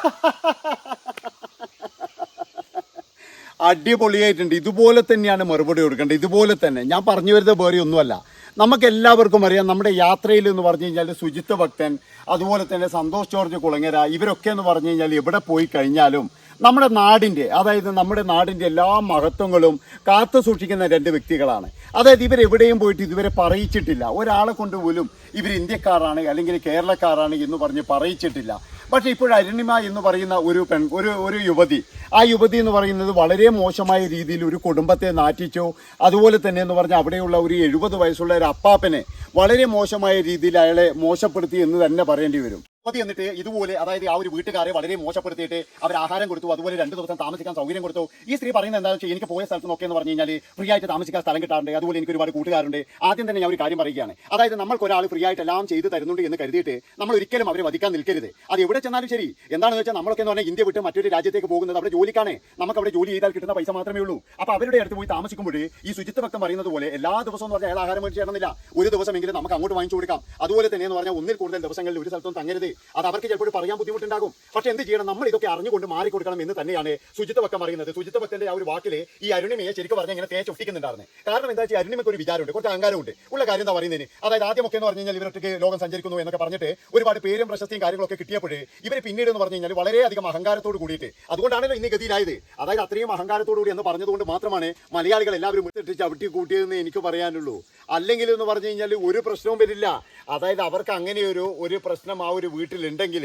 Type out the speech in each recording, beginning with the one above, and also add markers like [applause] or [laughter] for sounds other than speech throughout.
[laughs] അടിപൊളിയായിട്ടുണ്ട്. ഇതുപോലെ തന്നെയാണ് മറുപടി കൊടുക്കേണ്ടത്. ഇതുപോലെ തന്നെ. ഞാൻ പറഞ്ഞു വരുന്നത് വേറെ ഒന്നുമല്ല. നമുക്ക് എല്ലാവർക്കും അറിയാം നമ്മുടെ യാത്രയിൽ എന്ന് പറഞ്ഞു കഴിഞ്ഞാൽ ശുചിത്വ ഭക്തൻ അതുപോലെ തന്നെ സന്തോഷ് ജോർജ് കുളങ്ങര ഇവരൊക്കെ എന്ന് പറഞ്ഞു കഴിഞ്ഞാൽ എവിടെ പോയി കഴിഞ്ഞാലും നമ്മുടെ നാടിന്റെ അതായത് നമ്മുടെ നാടിന്റെ എല്ലാ മഹത്വങ്ങളും കാത്തു സൂക്ഷിക്കുന്ന രണ്ട് വ്യക്തികളാണ്. അതായത് ഇവരെവിടെയും പോയിട്ട് ഇതുവരെ പറയിച്ചിട്ടില്ല. ഒരാളെ കൊണ്ട് പോലും ഇവർ ഇന്ത്യക്കാരാണ് അല്ലെങ്കിൽ കേരളക്കാരാണ് എന്ന് പറഞ്ഞ് പറയിച്ചിട്ടില്ല. പക്ഷേ ഇപ്പോൾ അരുണിമ എന്ന് പറയുന്ന ഒരു പെൺ ഒരു ഒരു യുവതി ആ യുവതി എന്ന് പറയുന്നത് വളരെ മോശമായ രീതിയിൽ ഒരു കുടുംബത്തെ നാറ്റിച്ചു. അതുപോലെ തന്നെ എന്ന് പറഞ്ഞാൽ അവിടെയുള്ള ഒരു എഴുപത് വയസ്സുള്ള ഒരു അപ്പാപ്പനെ വളരെ മോശമായ രീതിയിൽ അയാളെ മോശപ്പെടുത്തി എന്ന് തന്നെ പറയേണ്ടി വരും. യുവതി എന്നിട്ട് ഇതുപോലെ അതായത് ആ ഒരു വീട്ടുകാരെ വളരെ മോശപ്പെടുത്തിയിട്ട് അവർ ആഹാരം കൊടുത്തു അതുപോലെ രണ്ട് ദിവസം താമസിക്കാൻ സൗകര്യം കൊടുത്തു. ഈ സ്ത്രീ പറയുന്നത് എന്താണെന്ന് വെച്ചാൽ എനിക്ക് പോയ സ്ഥലത്ത് നോക്കിയെന്ന് പറഞ്ഞു കഴിഞ്ഞാൽ ഫ്രീ ആയിട്ട് താമസിക്കാൻ സ്ഥലം കിട്ടാറുണ്ട്. അതുപോലെ എനിക്ക് ഒരുപാട് കൂട്ടുകാരുണ്ട്. ആദ്യം തന്നെ ഞാൻ ഒരു കാര്യം പറയുകയാണ്. അതായത് നമ്മൾക്ക് ഒരാൾ ഫ്രീ ആയിട്ട് എല്ലാം ചെയ്തു തരുന്നുണ്ട് എന്ന് കരുതിയിട്ട് നമ്മൾ ഒരിക്കലും അവരെ വധിക്കാൻ നിൽക്കരുത്. അത് എവിടെ ചെന്നാലും ശരി. എന്താണെന്ന് വെച്ചാൽ നമ്മളൊക്കെ എന്ന് പറഞ്ഞാൽ ഇന്ത്യ വിട്ട് മറ്റൊരു രാജ്യത്തേക്ക് പോകുന്നത് അവിടെ ജോലിക്കാണ്. നമുക്ക് അവിടെ ജോലി ചെയ്താൽ കിട്ടുന്ന പൈസ മാത്രമേ ഉള്ളൂ. അപ്പോൾ അവരുടെ അടുത്ത് പോയി താമസിക്കുമ്പോൾ ഈ ശുചിത്വ ഭക്തം പറയുന്നത് പോലെ എല്ലാ ദിവസവും എന്ന് പറഞ്ഞാൽ ആഹാരം മേടിച്ച് തരണമെന്നില്ല. ഒരു ദിവസമെങ്കിലും നമുക്ക് അങ്ങോട്ട് വാങ്ങിച്ചു കൊടുക്കാം. അതുപോലെ തന്നെ എന്ന് പറഞ്ഞാൽ ഒന്നിൽ കൂടുതൽ ദിവസങ്ങളിൽ ഒരു സ്ഥലത്തും തങ്ങരുത്. അത് അവർക്ക് ചിലപ്പോൾ പറയാൻ ബുദ്ധിമുട്ടുണ്ടാകും. പക്ഷെ എന്ത് ചെയ്യണം? നമ്മൾ ഇതൊക്കെ അറിഞ്ഞുകൊണ്ട് മാറിക്കൊടുക്കണം എന്ന് തന്നെയാണ് സുജിത് ഭക്തം പറയുന്നത്. സുജിത് ആ ഒരു വാക്കിൽ ഈ അരുണിമയെ ശരിക്കും പറഞ്ഞാൽ ഇങ്ങനെ തേച്ച് ഒട്ടിക്കുന്നുണ്ടായിരുന്നു. കാരണം എന്താ വെച്ചാൽ അരുണിമയ്ക്ക് ഒരു വിചാരമുണ്ട്. കുറച്ച് അഹങ്കാരമുണ്ട്. ഉള്ള കാര്യം എന്താ പറയുന്നതിന്? അതായത് ആദ്യമൊക്കെ എന്ന് പറഞ്ഞു കഴിഞ്ഞാൽ ഇവരൊക്കെ ലോകം സഞ്ചരിക്കുന്നു എന്നൊക്കെ പറഞ്ഞിട്ട് ഒരുപാട് പേരും പ്രശസ്തിയും കാര്യങ്ങളൊക്കെ കിട്ടിയപ്പോൾ ഇവർ പിന്നീട് എന്ന് പറഞ്ഞു കഴിഞ്ഞാൽ വളരെയധികം അഹങ്കാരത്തോട് കൂടിയിട്ട്. അതുകൊണ്ടാണല്ലോ ഇന്ന് ഗതിയിലായത്. അതായത് അത്രയും അഹങ്കാരത്തോടു കൂടി എന്ന് പറഞ്ഞതുകൊണ്ട് മാത്രമാണ് മലയാളികൾ എല്ലാവരും ചവിട്ടി കൂട്ടിയതെന്ന് എനിക്ക് പറയാനുള്ളൂ. അല്ലെങ്കിൽ എന്ന് പറഞ്ഞു കഴിഞ്ഞാൽ ഒരു പ്രശ്നവും വരില്ല. അതായത് അവർക്ക് അങ്ങനെ ഒരു ഒരു പ്രശ്നം ആ ഒരു വീട്ടിലുണ്ടെങ്കിൽ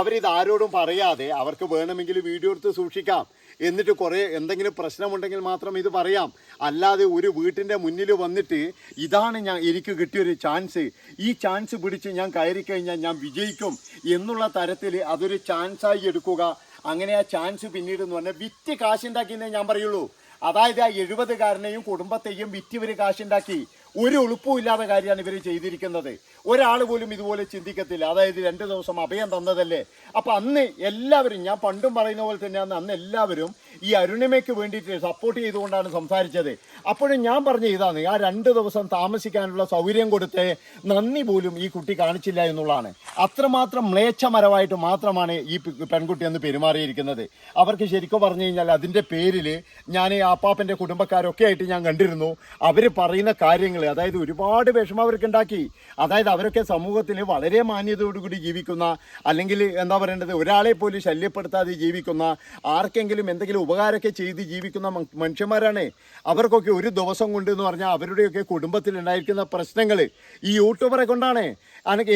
അവരിത് ആരോടും പറയാതെ അവർക്ക് വേണമെങ്കിൽ വീഡിയോ എടുത്ത് സൂക്ഷിക്കാം. എന്നിട്ട് കുറേ എന്തെങ്കിലും പ്രശ്നമുണ്ടെങ്കിൽ മാത്രം ഇത് പറയാം. അല്ലാതെ ഒരു വീട്ടിന്റെ മുന്നിൽ വന്നിട്ട് ഇതാണ് ഞാൻ എനിക്ക് കിട്ടിയൊരു ചാൻസ് ഈ ചാൻസ് പിടിച്ച് ഞാൻ കയറി കഴിഞ്ഞാൽ ഞാൻ വിജയിക്കും എന്നുള്ള തരത്തിൽ അതൊരു ചാൻസായി എടുക്കുക. അങ്ങനെ ആ ചാൻസ് പിന്നീട് എന്ന് പറഞ്ഞാൽ വിറ്റ് കാശുണ്ടാക്കിയെന്നേ ഞാൻ പറയുള്ളൂ. അതായത് ആ എഴുപതുകാരനെയും കുടുംബത്തെയും വിറ്റ് ഇവർ കാശുണ്ടാക്കി ഒരു എളുപ്പവും ഇല്ലാത്ത കാര്യമാണ് ഇവർ ചെയ്തിരിക്കുന്നത്. ഒരാൾ പോലും ഇതുപോലെ ചിന്തിക്കത്തില്ല. അതായത് രണ്ട് ദിവസം അഭയം തന്നതല്ലേ? അപ്പോൾ അന്ന് എല്ലാവരും ഞാൻ പണ്ടും പറയുന്ന പോലെ തന്നെയാണ് അന്ന് എല്ലാവരും ഈ അരുണിമയ്ക്ക് വേണ്ടിയിട്ട് സപ്പോർട്ട് ചെയ്തുകൊണ്ടാണ് സംസാരിച്ചത്. അപ്പോഴും ഞാൻ പറഞ്ഞ ഇതാണ് ആ രണ്ട് ദിവസം താമസിക്കാനുള്ള സൗകര്യം കൊടുത്ത് നന്ദി പോലും ഈ കുട്ടി കാണിച്ചില്ല എന്നുള്ളതാണ്. അത്രമാത്രം മ്ലേച്ഛമരമായിട്ട് മാത്രമാണ് ഈ പെൺകുട്ടി എന്ന് പെരുമാറിയിരിക്കുന്നത്. അവർക്ക് ശരിക്കും പറഞ്ഞു കഴിഞ്ഞാൽ അതിന്റെ പേരിൽ ഞാൻ ആപ്പാപ്പന്റെ കുടുംബക്കാരൊക്കെ ആയിട്ട് ഞാൻ കണ്ടിരുന്നു. അവർ പറയുന്ന കാര്യങ്ങൾ അതായത് ഒരുപാട് വിഷമം അവർക്ക് ഉണ്ടാക്കി അതായത് അവരൊക്കെ സമൂഹത്തിൽ വളരെ മാന്യതയോടുകൂടി ജീവിക്കുന്ന അല്ലെങ്കിൽ എന്താ പറയേണ്ടത് ഒരാളെ പോലും ശല്യപ്പെടുത്താതെ ജീവിക്കുന്ന ആർക്കെങ്കിലും എന്തെങ്കിലും ഉപകാരമൊക്കെ ചെയ്ത് ജീവിക്കുന്ന മനുഷ്യന്മാരാണ്. അവർക്കൊക്കെ ഒരു ദിവസം കൊണ്ട് എന്ന് പറഞ്ഞാൽ അവരുടെയൊക്കെ കുടുംബത്തിൽ ഉണ്ടായിരിക്കുന്ന പ്രശ്നങ്ങൾ ഈ യൂട്യൂബറെ കൊണ്ടാണ്.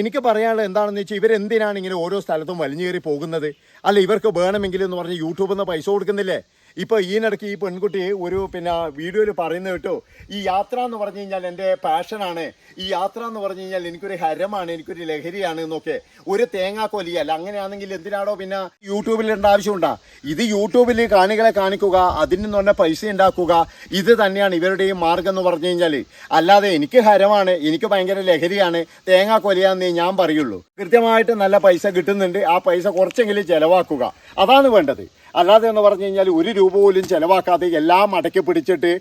എനിക്ക് പറയാനുള്ളത് എന്താണെന്ന് വെച്ചാൽ ഇവരെന്തിനാണ് ഇങ്ങനെ ഓരോ സ്ഥലത്തും വലിഞ്ഞു കയറി പോകുന്നത്? അല്ല ഇവർക്ക് വേണമെങ്കിൽ എന്ന് പറഞ്ഞ് യൂട്യൂബിൽ നിന്ന് പൈസ കൊടുക്കുന്നില്ലേ? ഇപ്പോൾ ഈയിടയ്ക്ക് ഈ പെൺകുട്ടി ഒരു പിന്നെ വീഡിയോയിൽ പറയുന്നത് കേട്ടോ ഈ യാത്ര എന്ന് പറഞ്ഞു കഴിഞ്ഞാൽ എന്റെ പാഷനാണ്. ഈ യാത്ര എന്ന് പറഞ്ഞു കഴിഞ്ഞാൽ എനിക്കൊരു ഹരമാണ് എനിക്കൊരു ലഹരിയാണ് എന്നൊക്കെ. ഒരു തേങ്ങാക്കൊലിയല്ല അങ്ങനെയാണെങ്കിൽ എന്തിനാണോ പിന്നെ യൂട്യൂബിൽ ഇടേണ്ട ആവശ്യമുണ്ടാ? ഇത് യൂട്യൂബിൽ കാണികളെ കാണിക്കുക അതിൽ നിന്ന് പറഞ്ഞ പൈസ ഉണ്ടാക്കുക ഇത് തന്നെയാണ് ഇവരുടെയും മാർഗം എന്ന് പറഞ്ഞു കഴിഞ്ഞാൽ. അല്ലാതെ എനിക്ക് ഹരമാണ് എനിക്ക് ഭയങ്കര ലഹരിയാണ് തേങ്ങാക്കൊലിയാന്നേ ഞാൻ പറയുള്ളൂ. കൃത്യമായിട്ട് നല്ല പൈസ കിട്ടുന്നുണ്ട് ആ പൈസ കുറച്ചെങ്കിലും ചിലവാക്കുക. അതാണ് വേണ്ടത്. അല്ലാതെ എന്ന് പറഞ്ഞു കഴിഞ്ഞാൽ ഒരു രൂപ പോലും ചിലവാക്കാതെ എല്ലാം അടക്കി പിടിച്ചിട്ട്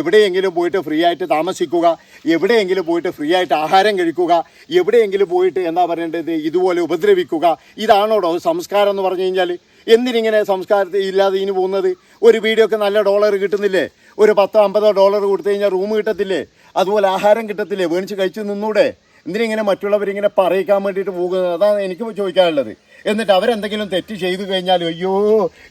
എവിടെയെങ്കിലും പോയിട്ട് ഫ്രീ ആയിട്ട് താമസിക്കുക എവിടെയെങ്കിലും പോയിട്ട് ഫ്രീ ആയിട്ട് ആഹാരം കഴിക്കുക എവിടെയെങ്കിലും പോയിട്ട് എന്താ പറയേണ്ടത്? ഇതുപോലെ ഉപദ്രവിക്കുക. ഇതാണോടോ സംസ്കാരം എന്ന് പറഞ്ഞു കഴിഞ്ഞാൽ എന്തിനിങ്ങനെ സംസ്കാരത്തിൽ ഇല്ലാതെ ഇനി പോകുന്നത്? ഒരു വീഡിയോക്ക് നല്ല ഡോളർ കിട്ടുന്നില്ലേ? ഒരു പത്തോ അമ്പതോ ഡോളർ കൊടുത്തു കഴിഞ്ഞാൽ റൂം കിട്ടത്തില്ലേ? അതുപോലെ ആഹാരം കിട്ടത്തില്ലേ? വേണിച്ച് കഴിച്ച് നിന്നൂടെ? എന്തിനിങ്ങനെ മറ്റുള്ളവരിങ്ങനെ പറയിക്കാൻ വേണ്ടിയിട്ട് പോകുന്നത്? അതാണ് എനിക്ക് ചോദിക്കാനുള്ളത്. എന്നിട്ട് അവരെന്തെങ്കിലും തെറ്റ് ചെയ്തു കഴിഞ്ഞാൽ അയ്യോ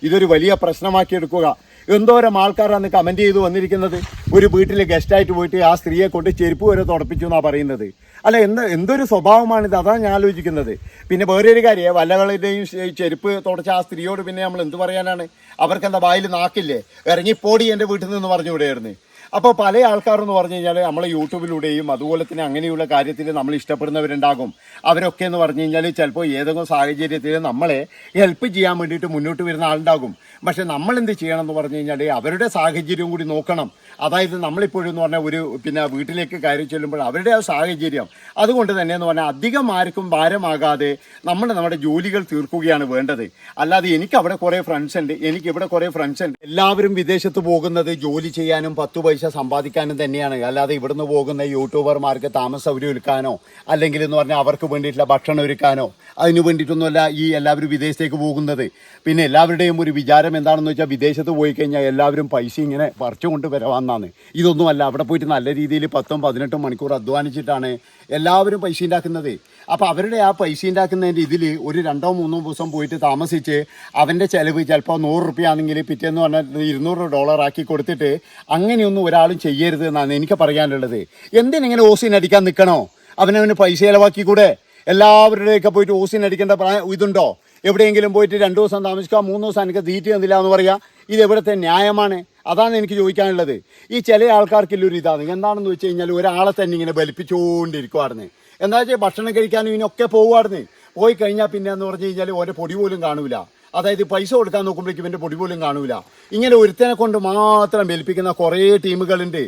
ഇതൊരു വലിയ പ്രശ്നമാക്കി എടുക്കുക. എന്തോരം ആൾക്കാരാണ് കമന്റ് ചെയ്തു വന്നിരിക്കുന്നത്? ഒരു വീട്ടിൽ ഗസ്റ്റായിട്ട് പോയിട്ട് ആ സ്ത്രീയെ കൊണ്ട് ചെരുപ്പ് വരെ തുടപ്പിച്ചു എന്നാണ് പറയുന്നത്. അല്ല എന്ത് എന്തൊരു സ്വഭാവമാണിത്? അതാണ് ഞാൻ ആലോചിക്കുന്നത്. പിന്നെ വേറൊരു കാര്യം വല്ലകളുടെയും ചെരുപ്പ് തുടച്ച ആ സ്ത്രീയോട് പിന്നെ നമ്മൾ എന്ത് പറയാനാണ്? അവർക്കെന്താ വായിൽ നാക്കില്ലേ? ഇറങ്ങിപ്പോടി എന്റെ വീട്ടിൽ നിന്ന് പറഞ്ഞു വിടെയായിരുന്നു അപ്പോൾ പല ആൾക്കാരെന്ന് പറഞ്ഞു കഴിഞ്ഞാൽ നമ്മൾ യൂട്യൂബിലൂടെയും അതുപോലെ തന്നെ അങ്ങനെയുള്ള കാര്യത്തിൽ നമ്മൾ ഇഷ്ടപ്പെടുന്നവരുണ്ടാകും. അവരൊക്കെ എന്ന് പറഞ്ഞു കഴിഞ്ഞാൽ ചിലപ്പോൾ ഏതെങ്കിലും സാഹചര്യത്തിൽ നമ്മളെ ഹെൽപ്പ് ചെയ്യാൻ വേണ്ടിയിട്ട് മുന്നോട്ട് വരുന്ന ആളുണ്ടാകും. പക്ഷെ നമ്മൾ എന്ത് ചെയ്യണം എന്ന് പറഞ്ഞു കഴിഞ്ഞാൽ അവരുടെ സാഹചര്യം കൂടി നോക്കണം. അതായത് നമ്മളിപ്പോഴും എന്ന് പറഞ്ഞാൽ ഒരു പിന്നെ വീട്ടിലേക്ക് കയറി ചെല്ലുമ്പോൾ അവരുടെ ആ സാഹചര്യം അതുകൊണ്ട് തന്നെ എന്ന് പറഞ്ഞാൽ അധികം ആർക്കും ഭാരമാകാതെ നമ്മൾ നമ്മുടെ ജോലികൾ തീർക്കുകയാണ് വേണ്ടത്. അല്ലാതെ എനിക്ക് അവിടെ കുറേ ഫ്രണ്ട്സ് ഉണ്ട് എനിക്ക് ഇവിടെ കുറേ ഫ്രണ്ട്സ് ഉണ്ട്. എല്ലാവരും വിദേശത്ത് പോകുന്നത് ജോലി ചെയ്യാനും പത്ത് പൈസ സമ്പാദിക്കാനും തന്നെയാണ്. അല്ലാതെ ഇവിടുന്ന് പോകുന്ന യൂട്യൂബർമാർക്ക് താമസ സൗകര്യം ഒരുക്കാനോ അല്ലെങ്കിൽ എന്ന് പറഞ്ഞാൽ അവർക്ക് വേണ്ടിയിട്ടുള്ള ഭക്ഷണം ഒരുക്കാനോ അതിന് വേണ്ടിയിട്ടൊന്നുമല്ല ഈ എല്ലാവരും വിദേശത്തേക്ക് പോകുന്നത്. പിന്നെ എല്ലാവരുടെയും ഒരു വിചാരം എന്താണെന്ന് വെച്ചാൽ വിദേശത്ത് പോയി കഴിഞ്ഞാൽ എല്ലാവരും പൈസ ഇങ്ങനെ പറിച്ചുകൊണ്ട് വരാമെന്നാണ് ഇതൊന്നുമല്ല അവിടെ പോയിട്ട് നല്ല രീതിയിൽ പത്തും പതിനെട്ടും മണിക്കൂർ അധ്വാനിച്ചിട്ടാണ് എല്ലാവരും പൈസ ഉണ്ടാക്കുന്നത്. അപ്പോൾ അവരുടെ ആ പൈസ ഉണ്ടാക്കുന്നതിന്റെ ഇതിൽ ഒരു രണ്ടോ മൂന്നോ ദിവസം പോയിട്ട് താമസിച്ച് അവന്റെ ചിലവ് ചിലപ്പോൾ നൂറ് റുപ്യ ആണെങ്കിൽ പിറ്റേന്ന് പറഞ്ഞാൽ ഇരുന്നൂറ് ഡോളർ ആക്കി കൊടുത്തിട്ട് അങ്ങനെയൊന്നും ഒരാളും ചെയ്യരുത് എന്നാണ് എനിക്ക് പറയാനുള്ളത്. എന്തിനിങ്ങനെ ഓസിനടിക്കാൻ നിൽക്കണോ? അവനവന് പൈസ ചിലവാക്കി കൂടെ എല്ലാവരുടെയൊക്കെ പോയിട്ട് ഓസിനടിക്കേണ്ട പ്രായം ഇതുണ്ടോ? എവിടെയെങ്കിലും പോയിട്ട് രണ്ട് ദിവസം താമസിക്കുക മൂന്ന് ദിവസം എനിക്ക് തീറ്റ തന്നില്ല എന്ന് പറയുക ഇത് എവിടുത്തെ ന്യായമാണ്? അതാണ് എനിക്ക് ചോദിക്കാനുള്ളത്. ഈ ചില ആൾക്കാർക്കില്ലൊരു ഇതാണ്. എന്താണെന്ന് വെച്ച് കഴിഞ്ഞാൽ ഒരാളെ തന്നെ ഇങ്ങനെ ബലിപ്പിച്ചുകൊണ്ടിരിക്കുവായിരുന്നു എന്താ വെച്ചാൽ ഭക്ഷണം കഴിക്കാനും ഇതിനൊക്കെ പോകുമായിരുന്നു പോയി കഴിഞ്ഞാൽ പിന്നെ എന്ന് പറഞ്ഞു കഴിഞ്ഞാൽ ഓരോ പൊടി പോലും കാണൂല. അതായത് പൈസ കൊടുക്കാൻ നോക്കുമ്പോഴേക്കും ഇവന്റെ പൊടി പോലും കാണൂല. ഇങ്ങനെ ഒരുത്തനെ കൊണ്ട് മാത്രം ബലിപ്പിക്കുന്ന കുറേ ടീമുകളുണ്ട്.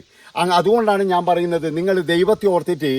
അതുകൊണ്ടാണ് ഞാൻ പറയുന്നത് നിങ്ങൾ ദൈവത്തെ ഓർത്തിട്ട്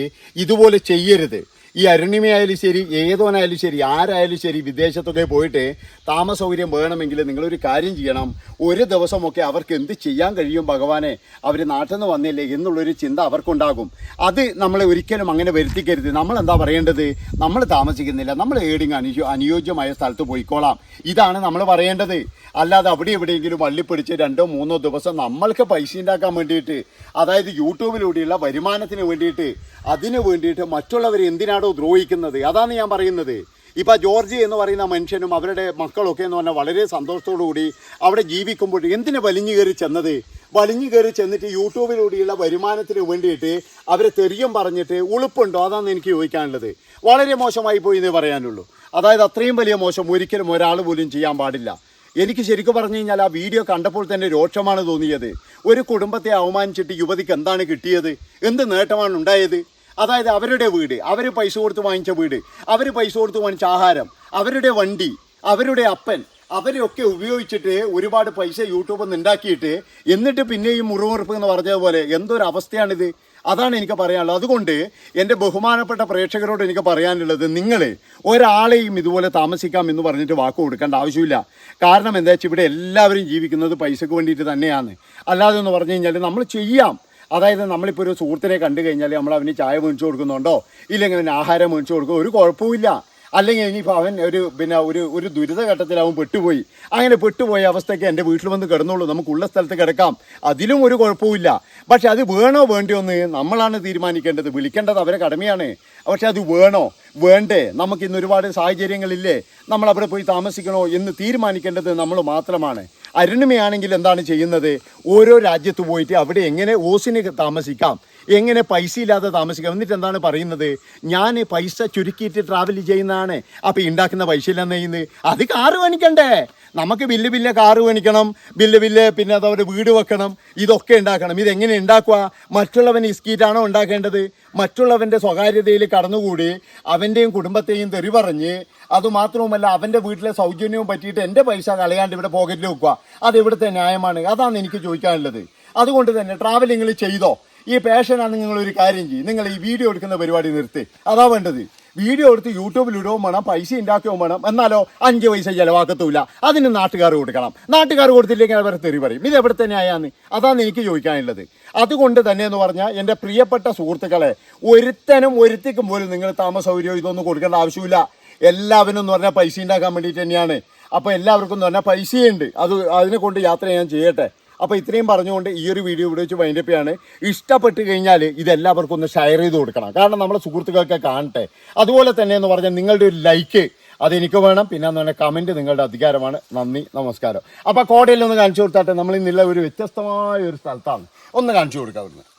ഇതുപോലെ ചെയ്യരുത്. ഈ അരുണിമയായാലും ശരി ഏതോനായാലും ശരി ആരായാലും ശരി വിദേശത്തൊക്കെ പോയിട്ട് താമസ സൗകര്യം വേണമെങ്കിൽ നിങ്ങളൊരു കാര്യം ചെയ്യണം. ഒരു ദിവസമൊക്കെ അവർക്ക് എന്ത് ചെയ്യാൻ കഴിയും ഭഗവാനെ? അവർ നാട്ടിൽ നിന്ന് വന്നില്ലേ എന്നുള്ളൊരു ചിന്ത അവർക്കുണ്ടാകും. അത് നമ്മളെ ഒരിക്കലും അങ്ങനെ വരുത്തിക്കരുത്. നമ്മൾ എന്താ പറയേണ്ടത്? നമ്മൾ താമസിക്കുന്നില്ല. നമ്മൾ ഏടിങ് അനുയോ അനുയോജ്യമായ സ്ഥലത്ത് പോയിക്കോളാം. ഇതാണ് നമ്മൾ പറയേണ്ടത്. അല്ലാതെ അവിടെ എവിടെയെങ്കിലും വള്ളിപ്പിടിച്ച് രണ്ടോ മൂന്നോ ദിവസം നമ്മൾക്ക് പൈസ ഉണ്ടാക്കാൻ വേണ്ടിയിട്ട് അതായത് യൂട്യൂബിലൂടെയുള്ള വരുമാനത്തിന് വേണ്ടിയിട്ട് അതിന് വേണ്ടിയിട്ട് മറ്റുള്ളവർ എന്തിനാണോ ദ്രോഹിക്കുന്നത്. അതാണ് ഞാൻ പറയുന്നത്. ഇപ്പം ജോർജി എന്ന് പറയുന്ന മനുഷ്യനും അവരുടെ മക്കളൊക്കെ എന്ന് പറഞ്ഞാൽ വളരെ സന്തോഷത്തോടു കൂടി അവിടെ ജീവിക്കുമ്പോൾ എന്തിനു വലിഞ്ഞു കയറി ചെന്നത്? വലിഞ്ഞു കയറി ചെന്നിട്ട് യൂട്യൂബിലൂടെയുള്ള വരുമാനത്തിന് വേണ്ടിയിട്ട് അവരെ തെറിയും പറഞ്ഞിട്ട് ഉളുപ്പുണ്ടോ? അതാണ് എനിക്ക് ചോദിക്കാനുള്ളത്. വളരെ മോശമായി പോയി എന്നേ പറയാനുള്ളൂ. അതായത് അത്രയും വലിയ മോശം ഒരിക്കലും ഒരാൾ പോലും ചെയ്യാൻ പാടില്ല. എനിക്ക് ശരിക്കും പറഞ്ഞു കഴിഞ്ഞാൽ ആ വീഡിയോ കണ്ടപ്പോൾ തന്നെ രോക്ഷമാണ് തോന്നിയത്. ഒരു കുടുംബത്തെ അവമാനിച്ചിട്ട് യുവതിക്ക് എന്താണ് കിട്ടിയത്? എന്ത് നേട്ടമാണ് ഉണ്ടായത്? അതായത് അവരുടെ വീട് അവർ പൈസ കൊടുത്ത് വാങ്ങിച്ച വീട് അവർ പൈസ കൊടുത്ത് വാങ്ങിച്ച ആഹാരം അവരുടെ വണ്ടി അവരുടെ അപ്പൻ അവരെയൊക്കെ ഉപയോഗിച്ചിട്ട് ഒരുപാട് പൈസ യൂട്യൂബിൽ നിന്ന് ഉണ്ടാക്കിയിട്ട് എന്നിട്ട് ഈ മുറിവുറുപ്പ് എന്ന് പറഞ്ഞതുപോലെ എന്തൊരു അവസ്ഥയാണിത്? അതാണ് എനിക്ക് പറയാനുള്ളത്. അതുകൊണ്ട് എന്റെ ബഹുമാനപ്പെട്ട പ്രേക്ഷകരോട് എനിക്ക് പറയാനുള്ളത് നിങ്ങൾ ഒരാളെയും ഇതുപോലെ താമസിക്കാം എന്ന് പറഞ്ഞിട്ട് വാക്ക് കൊടുക്കേണ്ട ആവശ്യമില്ല. കാരണം എന്താ വെച്ചാൽ ഇവിടെ എല്ലാവരും ജീവിക്കുന്നത് പൈസക്ക് വേണ്ടിയിട്ട് തന്നെയാണ്. അല്ലാതെ എന്ന് പറഞ്ഞു കഴിഞ്ഞാൽ നമ്മൾ ചെയ്യാം. അതായത് നമ്മളിപ്പോൾ ഒരു സുഹൃത്തിനെ കണ്ടു കഴിഞ്ഞാൽ നമ്മൾ അവന് ചായ മേടിച്ചു കൊടുക്കുന്നുണ്ടോ? ഇല്ലെങ്കിൽ അവന് ആഹാരം മേടിച്ചു കൊടുക്കുക ഒരു കുഴപ്പമില്ല അല്ലെങ്കിൽ ഇനിയിപ്പോൾ അവൻ ഒരു പിന്നെ ഒരു ഒരു ദുരിതഘട്ടത്തിൽ അവൻ പെട്ടുപോയി. അങ്ങനെ പെട്ടുപോയ അവസ്ഥയ്ക്ക് എന്റെ വീട്ടിൽ വന്ന് കിടന്നുള്ളൂ നമുക്കുള്ള സ്ഥലത്ത് കിടക്കാം. അതിലും ഒരു കുഴപ്പമില്ല പക്ഷെ അത് വേണോ വേണ്ടിയോ എന്ന് നമ്മളാണ് തീരുമാനിക്കേണ്ടത്. വിളിക്കേണ്ടത് അവരെ കടമയാണ്. പക്ഷെ അത് വേണോ? വേണ്ടേ. നമുക്ക് ഇന്ന് ഒരുപാട് സാഹചര്യങ്ങളില്ലേ. നമ്മൾ അവിടെ പോയി താമസിക്കണോ എന്ന് തീരുമാനിക്കേണ്ടത് നമ്മൾ മാത്രമാണ്. അരുണിമയാണെങ്കിൽ എന്താണ് ചെയ്യുന്നത്? ഓരോ രാജ്യത്ത് പോയിട്ട് അവിടെ എങ്ങനെ ഓസിന് താമസിക്കാം? എങ്ങനെ പൈസ ഇല്ലാതെ താമസിക്കാം? എന്നിട്ട് എന്താണ് പറയുന്നത്? ഞാൻ പൈസ ചുരുക്കിയിട്ട് ട്രാവൽ ചെയ്യുന്നതാണ്. അപ്പോൾ ഉണ്ടാക്കുന്ന പൈസ ഇല്ലെന്ന് ചെയ്യുന്നത്. അത് കാറ് മേടിക്കണ്ടേ നമുക്ക് വലിയ വലിയ കാറ് മേടിക്കണം വലിയ വലിയ പിന്നെ അതവരെ വീട് വെക്കണം ഇതൊക്കെ ഉണ്ടാക്കണം. ഇതെങ്ങനെ ഉണ്ടാക്കുക? മറ്റുള്ളവൻ ഇസ്കീറ്റാണോ ഉണ്ടാക്കേണ്ടത്? മറ്റുള്ളവന്റെ സ്വകാര്യതയിൽ കടന്നുകൂടി അവന്റെയും കുടുംബത്തെയും തെറി പറഞ്ഞ് അതുമാത്രവുമല്ല അവന്റെ വീട്ടിലെ സൗജന്യവും പറ്റിയിട്ട് എന്റെ പൈസ കളയാണ്ട് ഇവിടെ പോക്കറ്റിൽ വെക്കുക. അത് ഇവിടുത്തെ ന്യായമാണ്. അതാണ് എനിക്ക് ചോദിക്കാനുള്ളത്. അതുകൊണ്ട് തന്നെ ട്രാവലിങ്ങിൽ ചെയ്തോ? ഈ പാഷനാണ് നിങ്ങൾ ഒരു കാര്യം ചെയ്യും. നിങ്ങൾ ഈ വീഡിയോ എടുക്കുന്ന പരിപാടി നിർത്തി. അതാ വേണ്ടത്. വീഡിയോ എടുത്ത് യൂട്യൂബിൽ ഇടുകയും വേണം പൈസ ഉണ്ടാക്കുകയും വേണം. എന്നാലോ അഞ്ച് പൈസ ചിലവാക്കത്തൂല. അതിന് നാട്ടുകാർ കൊടുക്കണം. നാട്ടുകാർ കൊടുത്തില്ലെങ്കിൽ അവരെ തെറി പറയും. ഇത് എവിടെ തന്നെ ആയാന്ന് അതാണ് എനിക്ക് ചോദിക്കാനുള്ളത്. അതുകൊണ്ട് തന്നെ എന്ന് പറഞ്ഞാൽ എന്റെ പ്രിയപ്പെട്ട സുഹൃത്തുക്കളെ ഒരുത്തനും ഒരുത്തിക്കും പോലും നിങ്ങൾ താമസ സൗകര്യം ഇതൊന്നും കൊടുക്കേണ്ട ആവശ്യമില്ല. എല്ലാവരും എന്ന് പറഞ്ഞാൽ പൈസ ഉണ്ടാക്കാൻ വേണ്ടിയിട്ട് തന്നെയാണ്. അപ്പോൾ എല്ലാവർക്കും എന്ന് പറഞ്ഞാൽ പൈസയുണ്ട്. അത് അതിനെ കൊണ്ട് യാത്ര ഞാൻ ചെയ്യട്ടെ. അപ്പോൾ ഇത്രയും പറഞ്ഞുകൊണ്ട് ഈ ഒരു വീഡിയോ ഇവിടെ വെച്ച് വൈൻഡപ്പ് ചെയ്യാണ്. ഇഷ്ടപ്പെട്ട് കഴിഞ്ഞാൽ ഇതെല്ലാവർക്കും ഒന്ന് ഷെയർ ചെയ്ത് കൊടുക്കണം. കാരണം നമ്മുടെ സുഹൃത്തുക്കൾക്ക് കാണട്ടെ. അതുപോലെ തന്നെ എന്ന് പറഞ്ഞാൽ നിങ്ങളുടെ ഒരു ലൈക്ക് അതെനിക്ക് വേണം. പിന്നെ എന്ന് പറഞ്ഞാൽ കമന്റ് നിങ്ങളുടെ അധികാരമാണ്. നന്ദി നമസ്കാരം. അപ്പോൾ കോടയിൽ ഒന്ന് കാണിച്ചു കൊടുത്താട്ടെ. നമ്മൾ ഇന്നുള്ള ഒരു വ്യത്യസ്തമായ ഒരു സ്ഥലത്താണ്. ഒന്ന് കാണിച്ചു കൊടുക്കാം